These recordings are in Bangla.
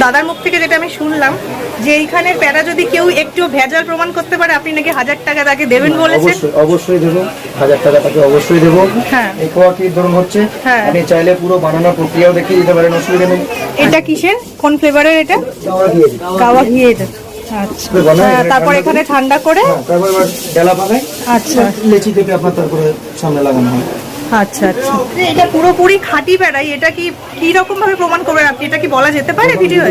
দাদার মুখ থেকে যেটা আমি শুনলাম যে এইখানের প্যারা যদি কেউ একটু ভেজাল প্রমাণ করতে পারে আপনি নাকি হাজার টাকা তাকে দেবেন বলেছেন? অবশ্যই অবশ্যই দেবো। হাজার টাকা তাকে অবশ্যই দেবো। হ্যাঁ। কি ধরুন হচ্ছে? হ্যাঁ। আপনি চাইলে পুরো বানানোর প্রক্রিয়াও দেখিয়ে দিতে পারেন অসুবিধা নেই। এটা কিসের? কোন ফ্লেভারের এটা? দিয়ে ঘি এটা আচ্ছা। হ্যাঁ, তারপর এখানে ঠান্ডা করে? হ্যাঁ, তারপর ডেলা পাকায় আচ্ছা। লেচি কেটে আপনার তারপরে সামনে লাগানো হয়। আচ্ছা আচ্ছা। এটা পুরোপুরি খাঁটি প্যারাই এটা কি কি রকম ভাবে প্রমাণ করবেন আপনি? এটা কি বলা যেতে পারে ভিডিও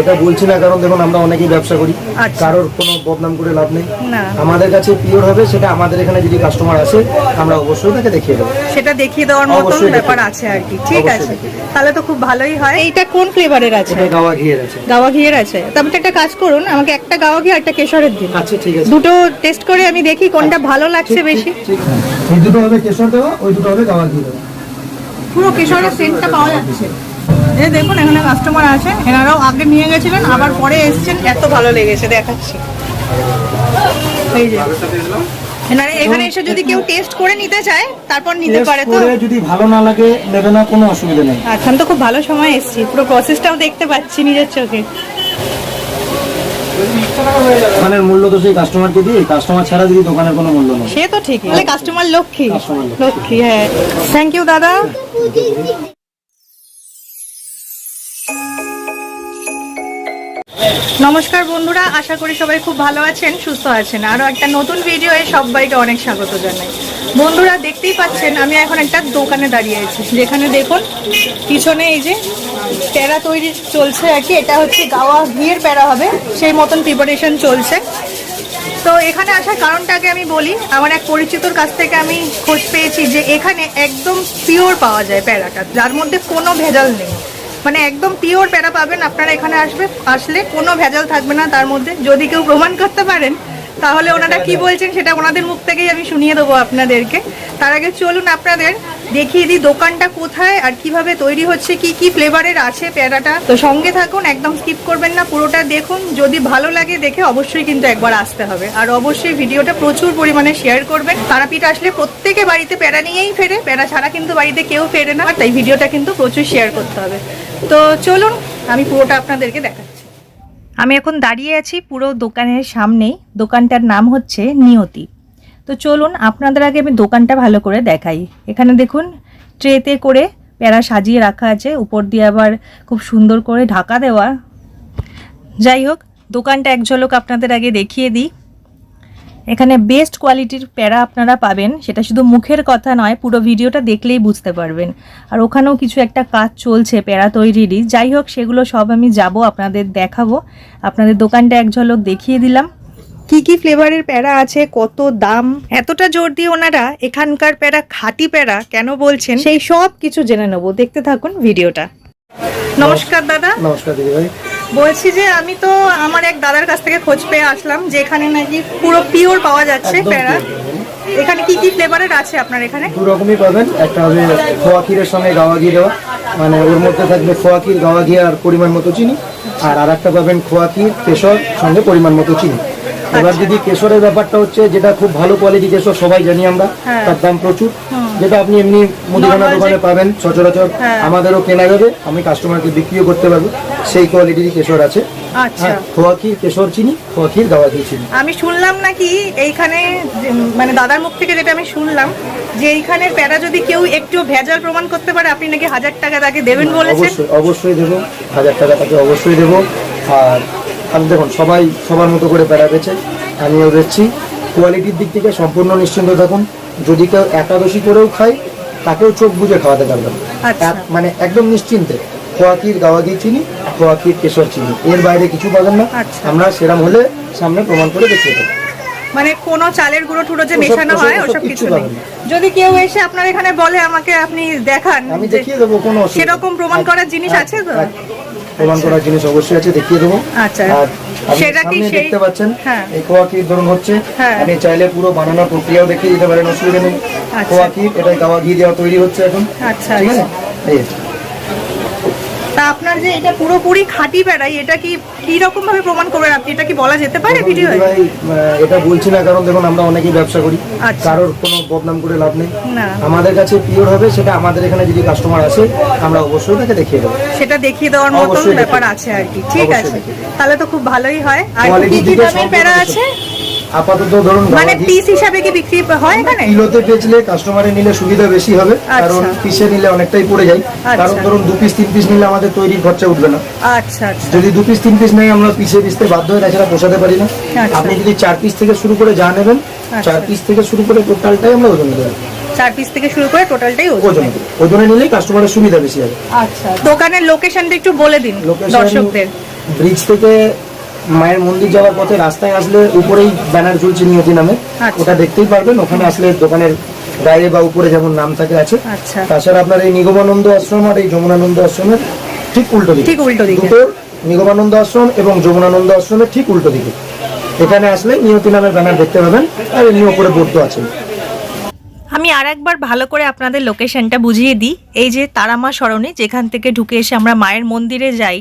এটা বলছি না কারণ দেখুন আমরা অনেকেই ব্যবসা করি। আচ্ছা। কারোর কোনো বদনাম করে লাভ নেই। না। আমাদের কাছে পিওর হবে সেটা আমাদের এখানে যদি কাস্টমার আসে আমরা অবশ্যই তাকে দেখিয়ে দেবো। সেটা দেখিয়ে দেওয়ার মতন ব্যাপার আছে আর কি। ঠিক আছে। তাহলে তো খুব ভালোই হয়। এইটা কোন ফ্লেভারের আছে? এটা গাওয়া ঘিয়ের আছে। গাওয়া ঘিয়ের আছে। তবে তো একটা কাজ করুন আমাকে একটা গাওয়া ঘি আর একটা কেশরের দিন। আচ্ছা ঠিক আছে। দুটো টেস্ট করে আমি দেখি কোনটা ভালো লাগছে বেশি। ঠিক। এই দুটো হবে কেশর দেওয়া ওই দুটো হবে গাওয়া ঘি দেওয়া পুরো কেশরের সেন্টটা পাওয়া যাচ্ছে। এই দেখুন এখানে কাস্টমার আছে। এনারাও আগে নিয়ে গেছিলেন আবার পরে এসেছেন। এত ভালো লেগেছে দেখাচ্ছি। এই যে এনারা এখানে এসে যদি কেউ টেস্ট করে নিতে চায় তারপর নিতে পারে তো। যদি ভালো না লাগে নেবে না কোনো অসুবিধা নেই। আচ্ছা তো খুব ভালো সময় এসেছি। পুরো প্রসেসটাও দেখতে পাচ্ছি নিজের চোখে। মানে মূল্য তো সেই কাস্টমারকে দিয়ে কাস্টমার ছাড়া যদি দোকানের কোনো মূল্য নেই। সে তো ঠিকই। মানে কাস্টমার লক্ষ্মী। লক্ষ্মী। লক্ষ্মী হ্যাঁ। থ্যাংক ইউ দাদা। নমস্কার বন্ধুরা, আশা করি সবাই খুব ভালো আছেন, সুস্থ আছেন। আরও একটা নতুন ভিডিওয়ে সবাইকে অনেক স্বাগত জানাই। বন্ধুরা, দেখতেই পাচ্ছেন, আমি এখন একটা দোকানে দাঁড়িয়ে আছি। যেখানে দেখুন, পিছনে এই যে প্যারা তৈরি চলছে আর কি, এটা হচ্ছে গাওয়া ঘিয়ের প্যারা হবে, সেই মতন প্রিপারেশন চলছে। তো এখানে আসার কারণটাকে আমি বলি, আমার এক পরিচিতর কাছ থেকে আমি খোঁজ পেয়েছি যে এখানে একদম পিওর পাওয়া যায় প্যারাটা যার মধ্যে কোনো ভেজাল নেই। মানে একদম পিওর প্যারা পাবেন। আপনারা এখানে আসবে, আসলে কোনো ভেজাল থাকবে না তার মধ্যে। যদি কেউ প্রমাণ করতে পারেন, তাহলে ওনারা কি বলছেন সেটা ওনাদের মুখ থেকেই আমি শুনিয়ে দেবো আপনাদেরকে। তার আগে চলুন আপনাদের দেখিয়ে দিই দোকানটা কোথায় আর কীভাবে তৈরি হচ্ছে, কি কি ফ্লেভারের আছে প্যারাটা। তো সঙ্গে থাকুন, একদম স্কিপ করবেন না, পুরোটা দেখুন। যদি ভালো লাগে দেখে অবশ্যই কিন্তু একবার আসতে হবে। আর অবশ্যই ভিডিওটা প্রচুর পরিমাণে শেয়ার করবেন। তারাপীঠ আসলে প্রত্যেকে বাড়িতে প্যারা নিয়েই ফেরে। প্যারা ছাড়া কিন্তু বাড়িতে কেউ ফেরে না তাই ভিডিওটা কিন্তু প্রচুর শেয়ার করতে হবে। তো চলুন, আমি পুরোটা আপনাদেরকে দেখাচ্ছি। আমি এখন দাঁড়িয়ে আছি পুরো দোকানের সামনেই। দোকানটার নাম হচ্ছে নিয়তি। তো চলুন আপনাদের আগে আমি দোকানটা ভালো করে দেখাই। এখানে দেখুন, ট্রেতে করে প্যারা সাজিয়ে রাখা আছে। উপর দিয়ে আবার খুব সুন্দর করে ঢাকা দেওয়া। যাই হোক, দোকানটা এক ঝলক আপনাদের আগে দেখিয়ে দিই। এখানে বেস্ট কোয়ালিটির প্যারা আপনারা পাবেন। সেটা শুধু মুখের কথা নয়, পুরো ভিডিওটা দেখলেই বুঝতে পারবেন। আর ওখানেও কিছু একটা কাজ চলছে প্যারা তৈরিরই। যাই হোক, সেগুলো সব আমি যাব, আপনাদের দেখাবো। আপনাদের দোকানটা এক ঝলক দেখিয়ে দিলাম। কি কি ফ্লেভারের প্যারা আছে কত দাম? এতটা জোর দিয়ে ওনারা এখানকার প্যারা খাঁটি প্যারা কেন বলছেন? সেই সব কিছু জেনে নেব। দেখতে থাকুন ভিডিওটা। নমস্কার দাদা। নমস্কার দিদি ভাই। বলছি যে আমি তো আমার এক দাদার কাছ থেকে খোঁজ পেয়ে আসলাম যে এখানে নাকি পুরো পিওর পাওয়া যাচ্ছে প্যারা। এখানে কি কি ফ্লেভারের আছে আপনার এখানে? দু রকমই পাবেন। একটা হবে খোয়া ক্ষীরের সঙ্গে গাওয়া ঘি দেওয়া মানে ওর মধ্যে থাকবে খোয়া ক্ষীর গাওয়া ঘি আর পরিমাণ মতো চিনি। আর আর একটা পাবেন খোয়া ক্ষীর কেশর সঙ্গে পরিমাণ মতো চিনি। এবার যদি কেশরের ব্যাপারটা হচ্ছে যেটা খুব ভালো কোয়ালিটি কেশর সবাই জানি আমরা হ্যাঁ। তার দাম প্রচুর। যেটা আপনি এমনি মুদিখানা দোকানে পাবেন সচরাচর হ্যাঁ। আমাদেরও কেনা যাবে আমি কাস্টমারকে বিক্রিও করতে পারব। সেই কোয়ালিটির কেশর আছে। আচ্ছা। হ্যাঁ কেশর চিনি আমি শুনলাম নাকি এইখানে মানে দাদার মুখ থেকে যেটা আমি শুনলাম যে এইখানের প্যারা যদি কেউ একটু ভেজাল প্রমাণ করতে পারে আপনি নাকি হাজার টাকা তাকে দেবেন বলেছেন? অবশ্যই অবশ্যই দেবো হাজার টাকা তাকে অবশ্যই দেবো। আর আমি দেখুন সবাই সবার মতো করে প্যারা বেছে আমিও দেখছি। কোয়ালিটির দিক থেকে সম্পূর্ণ নিশ্চিন্ত থাকুন। যদি কেউ একাদশী করেও খায় তাকেও চোখ বুঝে খাওয়াতে পারবেন। আচ্ছা। মানে একদম নিশ্চিন্তে। খোয়াকির গাওয়াগি চিনি খোয়াকির কেশর চিনি। এর বাইরে কিছু পাবেন না। আচ্ছা। আমরা সেরাম হলে সামনে প্রমাণ করে দেখিয়ে দেবো। মানে কোনো চালের গুঁড়ো টুড়ো যে মেশানো হয় ওসব কিছু নেই। যদি কেউ এসে আপনার এখানে বলে আমাকে আপনি দেখান আমি দেখিয়ে দেবো কোনো সেরকম প্রমাণ করার জিনিস আছে তো? প্রমাণ করার জিনিস অবশ্যই আছে দেখিয়ে দেবো আচ্ছা। সেটা কি দেখতে পাচ্ছেন হ্যাঁ। এই খোয়া ধরুন হচ্ছে হ্যাঁ। আপনি চাইলে পুরো বানানোর প্রক্রিয়াও দেখিয়ে দিতে পারেন অসুবিধা নেই আচ্ছা। খোয়া এটা গাওয়া ঘি দেওয়া তৈরি হচ্ছে এখন আচ্ছা, ঠিক আছে আচ্ছা। এই। তা আপনার যে এটা পুরোপুরি খাঁটি বেড়াই এটা কি কি রকম ভাবে প্রমাণ করবেন? আপনি এটা কি বলা যেতে পারে ভিডিও এটা বলছি না কারণ দেখুন আমরা অনেকেই ব্যবসা করি। আচ্ছা। কারোর কোনো বদনাম করে লাভ নেই। আমাদের কাছে পিওর হবে সেটা আমাদের এখানে যদি কাস্টমার আসে আমরা অবশ্যই তাকে দেখিয়ে দেবো। সেটা দেখিয়ে দেওয়ার মতন ব্যাপার আছে আর কি। ঠিক আছে। তাহলে তো খুব ভালোই হয়। আর কি কি দামের প্যারা আছে? আপাতত ধরুন মানে পিস হিসাবে কি বিক্রি হয় এখানে কিলোতে বেচলে কাস্টমারে নিলে সুবিধা বেশি হবে কারণ আচ্ছা। পিসে নিলে অনেকটাই পড়ে যায় আচ্ছা। কারণ ধরুন দু পিস তিন পিস নিলে আমাদের তৈরির খরচা উঠবে না আচ্ছা আচ্ছা যদি দু পিস তিন পিস নেই আমরা পিসে পিসতে বাধ্য হয়ে তাছাড়া পোষাতে পারি না। আপনি যদি চার পিস থেকে শুরু করে যা নেবেন। চার পিস থেকে শুরু করে টোটালটাই আমরা ওজন দেবো চার পিস থেকে শুরু করে টোটালটাই ওজন। ওজনে নিলেই কাস্টমারের সুবিধা বেশি হবে আচ্ছা দোকানের লোকেশনটা একটু বলে দিন লোকেশন দর্শকদের ব্রিজ থেকে মায়ের মন্দির যাওয়ার পথে রাস্তায় আসলে উপরেই ব্যানার ঝুলছে নিয়তি নামে। আচ্ছা। ওটা দেখতেই পারবেন ওখানে আসলে দোকানের গায়ে বা উপরে যেমন নাম থাকে আছে। আচ্ছা। তাছাড়া আপনার এই নিগমানন্দ আশ্রম আর এই যমুনানন্দ আশ্রমের ঠিক উল্টো দিকে। ঠিক উল্টো দিকে। নিগমানন্দ আশ্রম এবং যমুনানন্দ আশ্রমের ঠিক উল্টো দিকে। এখানে আসলে নিয়তি নামের ব্যানার দেখতে পাবেন আর এমনি উপরে বোর্ড তো আছে। আমি আর একবার ভালো করে আপনাদের লোকেশনটা বুঝিয়ে দিই। এই যে তারামা সরণি যেখান থেকে ঢুকে এসে আমরা মায়ের মন্দিরে যাই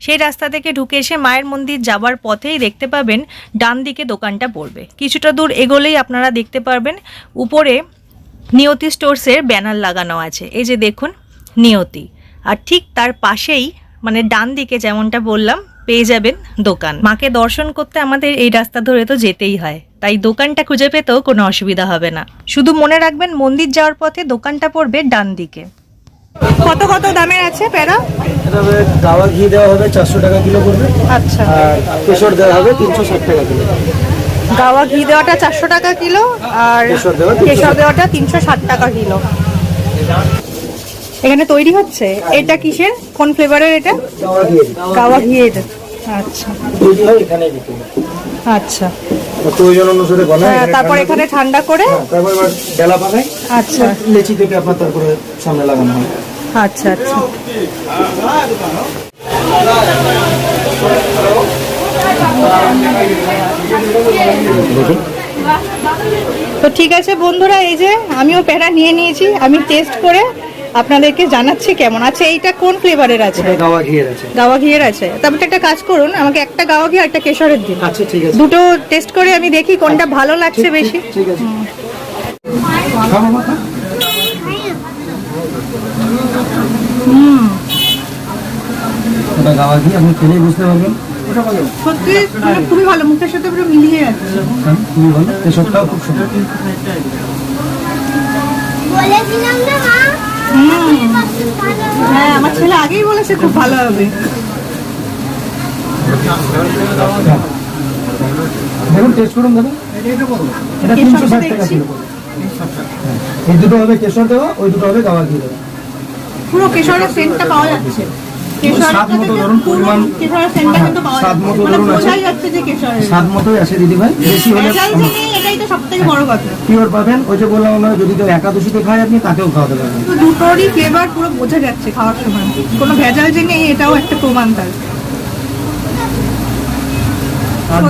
সেই রাস্তা থেকে ঢুকে এসে মায়ের মন্দির যাবার পথেই দেখতে পাবেন ডান দিকে দোকানটা পড়বে। কিছুটা দূর এগোলেই আপনারা দেখতে পারবেন উপরে নিয়তি স্টোর্সের ব্যানার লাগানো আছে। এই যে দেখুন, নিয়তি। আর ঠিক তার পাশেই মানে ডান দিকে যেমনটা বললাম, পেয়ে যাবেন দোকান। মাকে দর্শন করতে আমাদের এই রাস্তা ধরে তো যেতেই হয়। তাই দোকানটা খুঁজে পেতেও কোনো অসুবিধা হবে না। শুধু মনে রাখবেন মন্দির যাওয়ার পথে দোকানটা পড়বে ডান দিকে। কত কত দামের আছে প্যারা? গাওয়া ঘি দেওয়া হবে চারশো টাকা কিলো করবে আচ্ছা। আর কেশর দেওয়া হবে তিনশো ষাট টাকা কিলো। গাওয়া ঘি দেওয়াটা চারশো টাকা কিলো আর কেশর দেওয়া 360 কেশর দেওয়াটা তিনশো ষাট টাকা কিলো। এখানে তৈরি হচ্ছে? এটা কিসের? কোন ফ্লেভারের এটা? গাওয়া ঘি। ঘিয়ের আচ্ছা। আচ্ছা। প্রয়োজন অনুসারে হ্যাঁ, তারপর এখানে ঠান্ডা করে? হ্যাঁ, তারপর এবার ডেলা আচ্ছা। লেচি থেকে আপনার তারপরে সামনে লাগানো হয়। আচ্ছা আচ্ছা। তো ঠিক আছে বন্ধুরা এই যে আমিও প্যারা নিয়ে নিয়েছি আমি টেস্ট করে আপনাদেরকে জানাচ্ছি কেমন আছে? এইটা কোন ফ্লেভারের আছে? গাওয়া ঘিয়ের আছে। গাওয়া ঘিয়ের আছে। তারপরে একটা কাজ করুন আমাকে একটা গাওয়া ঘি আর একটা কেশরের দিন। আচ্ছা ঠিক আছে। দুটো টেস্ট করে আমি দেখি কোনটা ভালো লাগছে বেশি। ঠিক আছে। মামা, ওটা গাওয়া ঘি আপনি খেলেই বুঝতে পারবেন। সত্যি মানে খুবই ভালো মুখের সাথে পুরো মিলিয়ে যাচ্ছে হ্যাঁ, খুবই ভালো। কেশরটাও খুব সুন্দর। বলেছিলাম না হ্যাঁ আমার ছেলে আগেই বলেছে খুব ভালো হবে। দেখুন টেস্ট করুন দাদা এটা তিনশো ষাট টাকা। হ্যাঁ, এই দুটো হবে কেশর দেওয়া ওই দুটো হবে গাওয়া দিয়ে দেওয়া পুরো কেশরের সেন্টটা পাওয়া যাচ্ছে। স্বাদ মতো ধরুন পরিমাণ- কেশরের সেন্টটা কিন্তু পাওয়া স্বাদ মতো মানে ধরুন আছে। বোঝাই যাচ্ছে যে কেশরের। স্বাদ মতোই আছে দিদি ভাই বেশি হলে ভেজাল যে নেই এটাই তো সব থেকে বড় কথা। পিওর পাবেন। ওই যে বললাম আমরা যদি কেউ একাদশীতে খায় আপনি তাকেও খাওয়াতে পারবেন। দুটোরই ফ্লেভার পুরো বোঝা যাচ্ছে খাওয়ার সময়। কোনো ভেজাল যে নেই এটাও একটা প্রমাণ তার। আর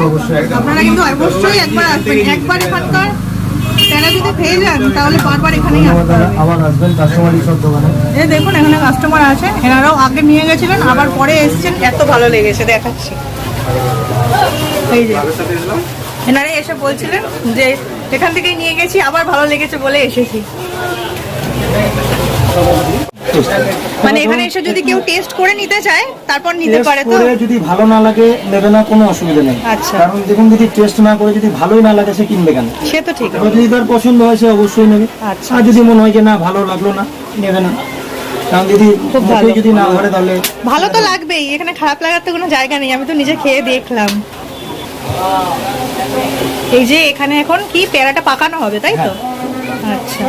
অবশ্যই। আপনারা কিন্তু অবশ্যই একবার আসবেন। একবার এখানকার প্যারা যদি পেয়ে যান তাহলে বারবার এখানেই ধন্যবাদ আসতে দাদা হবে। আবার আসবেন কাস্টমারই সব দোকানে। এই দেখুন এখানে কাস্টমার আছে এনারাও আগে নিয়ে গেছিলেন আবার পরে এসেছেন। এত ভালো লেগেছে দেখাচ্ছি। এই যে এনারা এসে বলছিলেন যে এখান থেকেই নিয়ে গেছি আবার ভালো লেগেছে বলে এসেছি। মানে এখানে এসে যদি কেউ টেস্ট করে নিতে চায় তারপর নিতে পারে তো? যদি ভালো না লাগে নেবে না কোনো অসুবিধা নেই। আচ্ছা। কারণ দেখুন যদি টেস্ট না করে যদি ভালোই না লাগে সে কিনবে কেন? সে তো ঠিক। যদি তার পছন্দ হয় সে অবশ্যই নেবে। আচ্ছা। আর যদি মনে হয় যে না ভালো লাগল না নেবে না। কারণ যদি। যদি না ধরে তাহলে ভালো তো লাগবেই। এখানে খারাপ লাগার তো কোনো জায়গা নেই। আমি তো নিজে খেয়ে দেখলাম। এই যে এখানে এখন কি পেয়ারাটা পাকানো হবে তাই তো? আচ্ছা।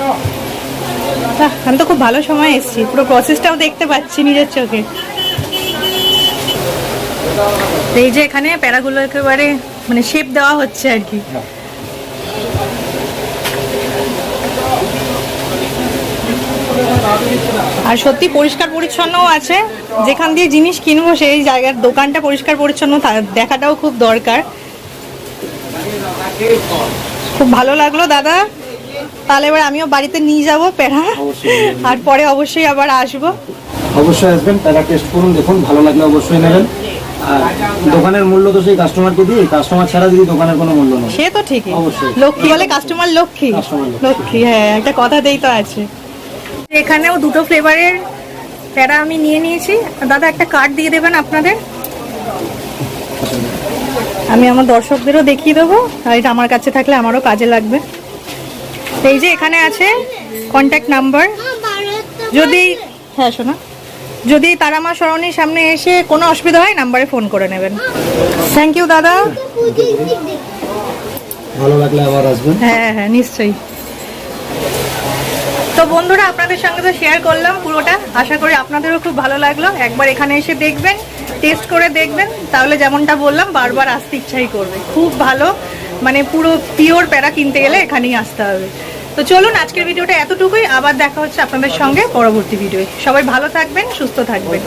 আমি তো খুব ভালো সময় এসেছি। পুরো প্রসেসটাও দেখতে পাচ্ছি নিজের চোখে। এই যে এখানে প্যারাগুলো একেবারে মানে শেপ দেওয়া হচ্ছে আর কি। আর সত্যি পরিষ্কার পরিচ্ছন্নও আছে। যেখান দিয়ে জিনিস কিনবো, সেই জায়গার দোকানটা পরিষ্কার পরিচ্ছন্ন দেখাটাও খুব দরকার। খুব ভালো লাগল, দাদা। তাহলে এবার আমিও বাড়িতে নিয়ে যাব প্যারা। আর পরে অবশ্যই আবার আসব। অবশ্যই আসবেন তারা টেস্ট করুন দেখুন ভালো লাগলে অবশ্যই নেবেন। আর দোকানের মূল্য তো সেই কাস্টমারকে দিই কাস্টমার ছাড়া দিদি দোকানের কোনো মূল্য নেই। সে তো ঠিকই। অবশ্যই। লক্ষ্মী বলে কাস্টমার লক্ষ্মী। লক্ষ্মী। লক্ষ্মী হ্যাঁ একটা কথাতেই তো আছে। এখানেও দুটো ফ্লেভারের প্যারা আমি নিয়ে নিয়েছি। দাদা একটা কার্ড দিয়ে দেবেন আপনাদের? আমি আমার দর্শকদেরও দেখিয়ে দেবো। আর এটা আমার কাছে থাকলে আমারও কাজে লাগবে। এই যে এখানে আছে কন্ট্যাক্ট নাম্বার যদি হ্যাঁ শোনা। যদি তারামা সরণির সামনে এসে কোনো অসুবিধা হয় নাম্বারে ফোন করে নেবেন। থ্যাংক ইউ দাদা। ভালো লাগলে আবার আসবেন। হ্যাঁ হ্যাঁ নিশ্চয়ই। তো বন্ধুরা আপনাদের সঙ্গে তো শেয়ার করলাম পুরোটা। আশা করি আপনাদেরও খুব ভালো লাগল। একবার এখানে এসে দেখবেন টেস্ট করে দেখবেন। তাহলে যেমনটা বললাম বারবার আসতে ইচ্ছাই করবে। খুব ভালো। মানে পুরো পিওর প্যারা কিনতে গেলে এখানেই আসতে হবে। তো চলুন, আজকের ভিডিওটা এতটুকুই। আবার দেখা হচ্ছে আপনাদের সঙ্গে পরবর্তী ভিডিওয়ে। সবাই ভালো থাকবেন, সুস্থ থাকবেন।